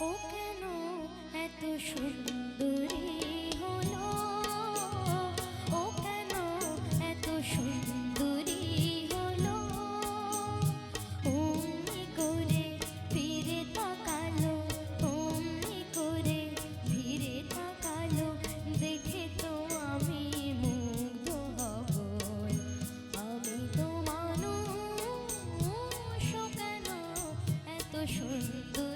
ও কেন এত হলো? ও কেন এত সুন্দরী হলো? করে ফিরে তাকালো করে ফিরে দেখে তো আমি মুগ্ধ আমি এত সুন্দর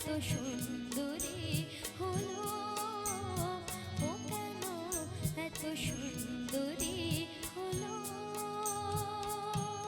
এত সুন্দর